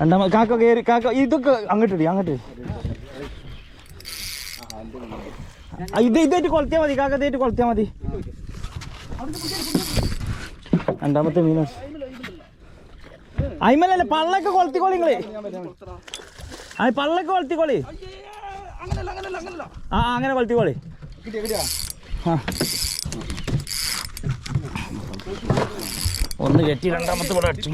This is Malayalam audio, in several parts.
രണ്ടാമത് കാക്ക കയറി കാക്ക ഇതൊക്കെ അങ്ങോട്ട്. ഇടി അങ്ങോട്ട് ഇത് ഇതായിട്ട് കൊളത്തിയാ മതി കാക്ക ഇതായിട്ട് കൊളത്തിയാ മതി. രണ്ടാമത്തെ മീന അയിമലല്ല പള്ളൊക്കെ കൊളത്തിക്കോളി നിങ്ങൾ. ആ പള്ളൊക്കെ കൊളത്തിക്കോളി. ആ, അങ്ങനെ കൊളത്തിക്കോളി. ആ. ഒന്ന് കെട്ടി രണ്ടാമത്തെ കൂടെ അടിച്ചു.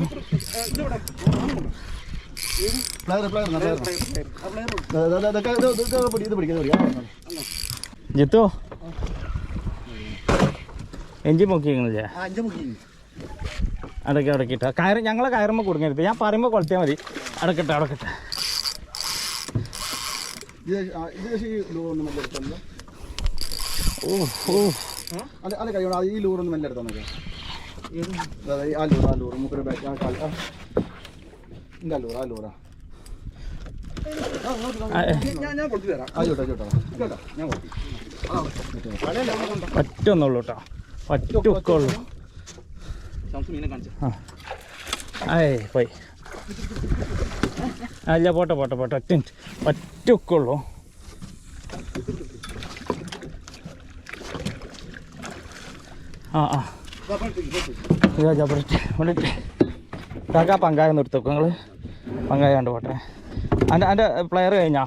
ജിത്തു എഞ്ചി നോക്കിങ്ങളില്ലേ അഞ്ച് മുക്കി അടക്കെ അടക്കിട്ട കയറ് ഞങ്ങളെ കയറുമ്പോൾ കൊടുങ്ങരുത് ഞാൻ പറയുമ്പോൾ കൊളത്തിയാ മതി. അടക്കട്ടെ അടക്കട്ടെ. ഓ ഓ അല്ല അല്ല കഴിയണം. ഈ ലൂറൊന്നും മെല്ലെ എടുത്താൽ മതി ആ ലൂർ ആ ലൂർ മൂപ്പര് ബാക്ക് ആ. ഇല്ല ലൂറാ കൊടുത്തു പറ്റൊന്നുള്ളൂ കേട്ടോ പറ്റൊക്കെ ഉള്ളൂ ഏയ് പോയി. അല്ല പോട്ടെ പോട്ടെ പോട്ടെ. ഒറ്റ മിനിറ്റ്. പറ്റൊക്കെ ഉള്ളൂ ആ ആ. ഇതാ ജബറിട്ട് കാക്കാ പങ്കായ നിർത്തും നിങ്ങൾ പങ്കായ കണ്ടു പോട്ടെ. എന്റെ എന്റെ പ്ലെയർ കഴിഞ്ഞാ?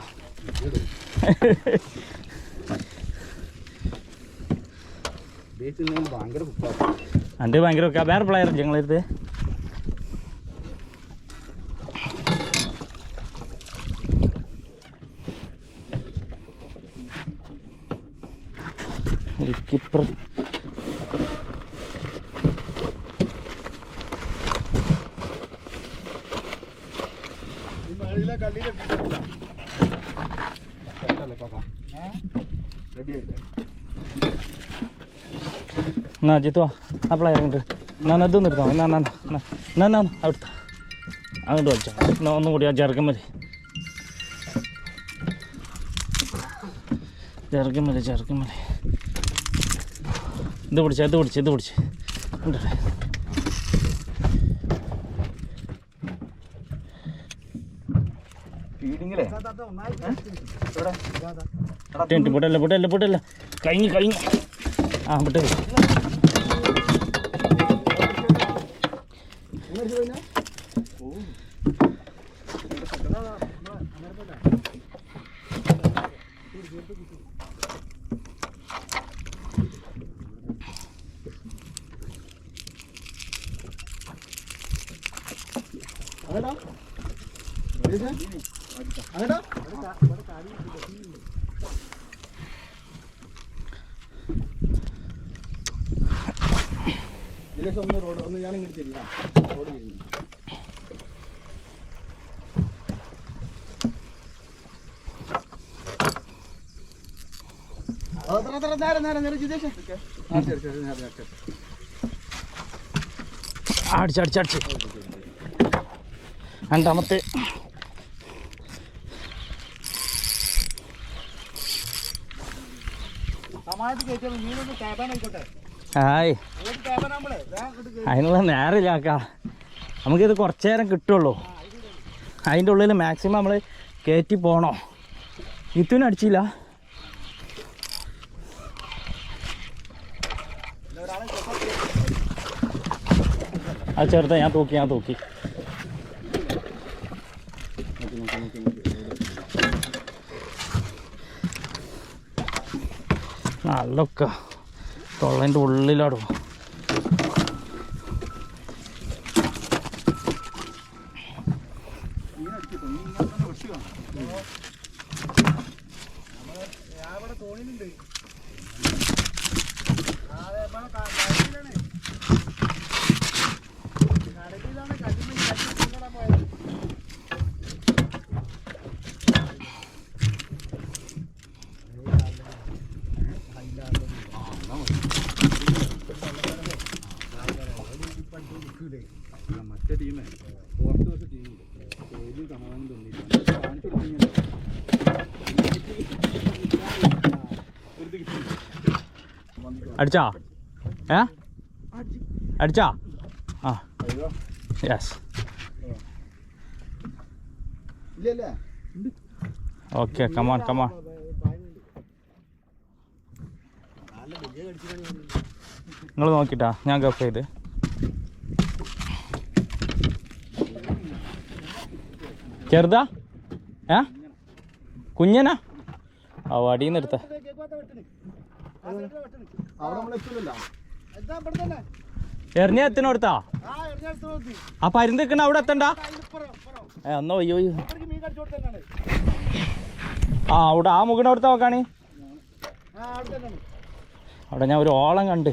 എന്റെ ഭയങ്കര വേറെ പ്ലെയർ ഇല്ല എന്നാ ജിത്തു ആ പ്ലെയർ ഉണ്ട് ഞാൻ അത് നിർത്താം എന്നാ എന്നാ എന്നാ. എന്നാ എന്നാ അവിടുത്തെ. അങ്ങോട്ട് വലിച്ചോ. എന്നാ ഒന്നും കൂടി ആ ചെറുക്കം മതി. ചെറുക്കം മതി ചെറുക്കം മതി. ഇത് പിടിച്ച ഇത് പിടിച്ച് ഇത് പിടിച്ച്. ഉണ്ടല്ലേ ടെന്റ് പൊട്ടല്ല പൊട്ടല്ല പൊട്ടല്ല. കഴിഞ്ഞു കഴിഞ്ഞു. ആ വിട്ട് അങ്ങടാ റോഡ് ഒന്ന് ഞാൻ ഇങ്ങോട്ട് നേരെ നേരെ നേരെ ജിതേഷ് ആ ശരി ശരി നേരെ നേരെ അടിച്ച് അടിച്ച് അടിച്ച് രണ്ടാമത്തെ ഹായ്. അതിനുള്ള നേരമില്ല ആക്കാ. നമുക്കിത് കുറച്ച് നേരം കിട്ടുള്ളൂ. അതിന്റെ ഉള്ളിൽ മാക്സിമം നമ്മൾ കയറ്റി പോകണോ ഇത്തുവിന് അടിച്ചില്ല. അത് ചേർത്ത ഞാൻ തൂക്കി ഞാൻ തൂക്കി. നല്ലൊക്കെ തൊള്ളന്റെ ഉള്ളിലാടും. മറ്റേ ടീമേ പുറത്ത് വെച്ച ടീമുണ്ട് ഒരു സമാധാനം തോന്നിയില്ല. കാണിച്ചു അടിച്ചാ? ഏ? അടിച്ചാ? ആ. യെസ് ഓക്കെ കമാൺ കമാൺ നിങ്ങൾ നോക്കിട്ടാ. ഞാൻ കപ്പ് ചെയ്ത് ചെറുതാ? ഏ? കുഞ്ഞനാ? ആ നിന്ന് എടുത്ത. എറിഞ്ഞ എത്തിനോടുത്താ ആ പരുന്ന് നിൽക്കണ അവിടെ എത്തണ്ട? ഏ എന്നോ അയ്യോ ആ അവിടെ ആ മുഖിന്റെ അവിടുത്തെ നോക്കാണി. അവിടെ ഞാൻ ഒരു ഓളം കണ്ട്.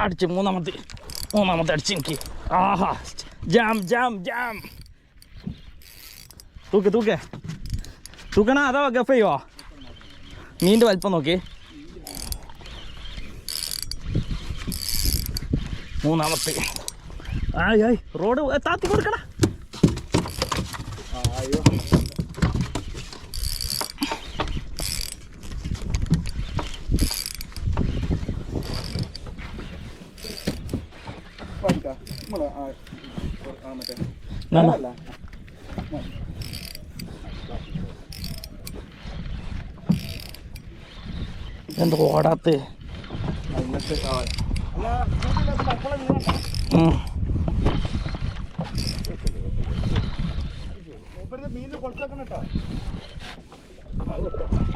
അടിച്ച് മൂന്നാമത്തെ മൂന്നാമത്തെ അടിച്ച് എനിക്ക്. ആഹാ. ജാം ജാം ജാം. തൂക്ക് തൂക്ക്. തൂക്കണ അതാ ഗഫ് ചെയ്യുവോ മീന്റെ വലിപ്പം നോക്കി. മൂന്നാമത്തെ. ആയ് ആയ്. റോഡ് താത്തി കൊടുക്കണ അയ്യോ പഠിക്കാം നമ്മൾ ആ ആ മറ്റേ എന്നാ അല്ല എന്ത് ഓടാത്ത്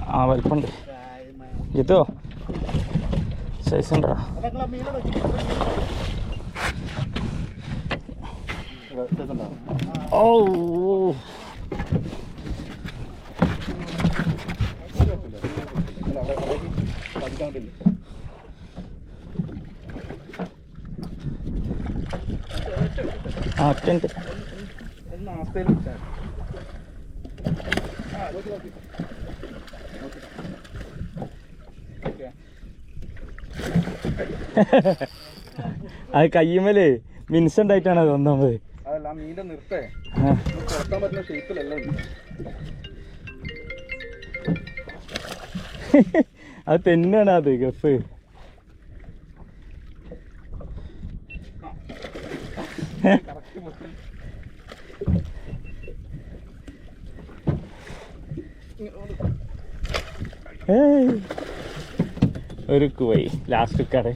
ആ വലിപ്പുണ്ട്. ഇതോ സൈസ് ഉണ്ടോ അതൊക്കെ മീനെ ഓ. ഒറ്റ അത് മിൻസ് ഉണ്ടായിട്ടാണ് അത് ഒന്നാമത് മീന്റെ നിർത്തേ. തുറക്കാൻ പറ്റുന്ന ഷേപ്പിലല്ല അത് തന്നെയാണ് അത് ഗഫ്. ഒരു കുവൈ ലാസ്റ്റ് കട.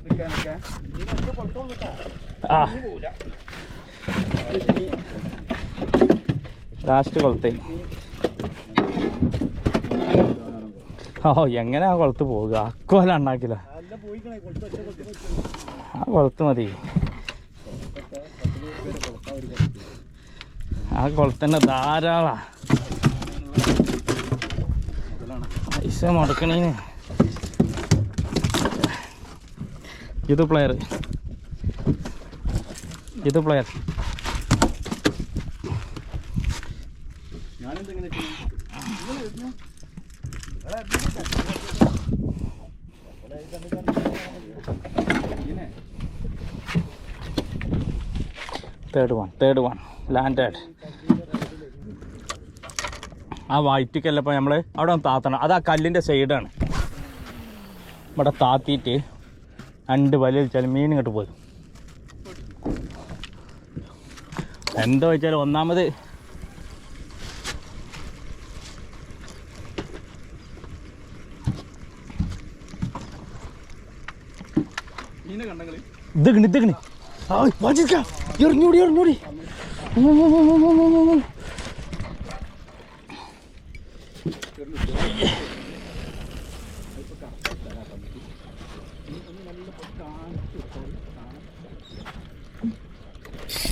ആ. ലാസ്റ്റ് കൊളത്തെ ഓ എങ്ങനെയാ കൊളത്ത് പോവുക? അക്കോല ഉണ്ടാക്കില്ല. ആ കൊളത്ത് മതി. ആ കൊളത്തന്നെ ധാരാളാ. പൈസ മുടക്കണേന്. ഇത് പ്ലെയർ ഇത് player third one third one landed ആ വൈറ്റിക്കല്ലപ്പോൾ നമ്മൾ അവിടെ ഒന്ന് താത്തണം. അത് ആ കല്ലിന്റെ സൈഡാണ് ഇവിടെ താത്തിയിട്ട് രണ്ട് വലിയ വെച്ചാൽ മീൻ ഇങ്ങോട്ട് പോയി എന്താ വെച്ചാൽ ഒന്നാമത് ഇത് കിണി ഇത് കിണി. ആ വാജിക്ക എറിഞ്ഞൂടി എറിഞ്ഞൂടി.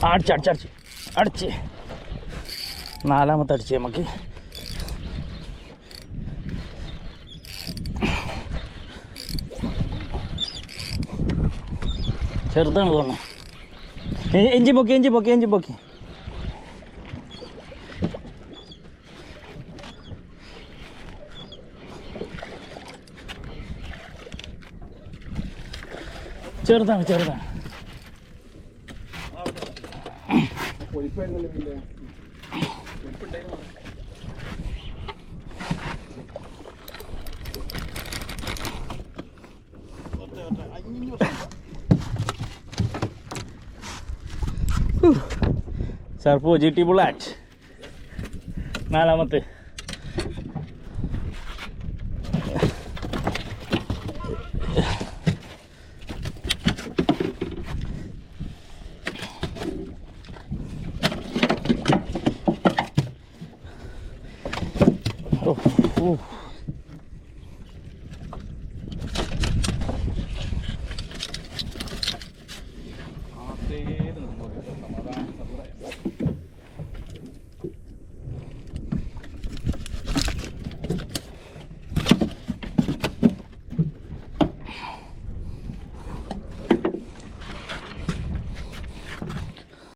അടിച്ച് അടിച്ച് അടിച്ച് അടിച്ച്. നാലാമത്തെ അടിച്ച് നമുക്ക്. ചെറുതാണ് തോന്നുന്നു. എ- എഞ്ചി പൊക്കി എഞ്ചിൻ പൊക്കി എഞ്ചിൻ പൊക്കി ചെറുതാണ് ചെറുതാണ് പൊരിപ്പായിരുന്നല്ലോ മീന്റെ. പൊരിപ്പുണ്ടായിരുന്നു. സർഫോ ജി ടി ബുള്ളാറ്റ് നാലാമത്തെ Yeah.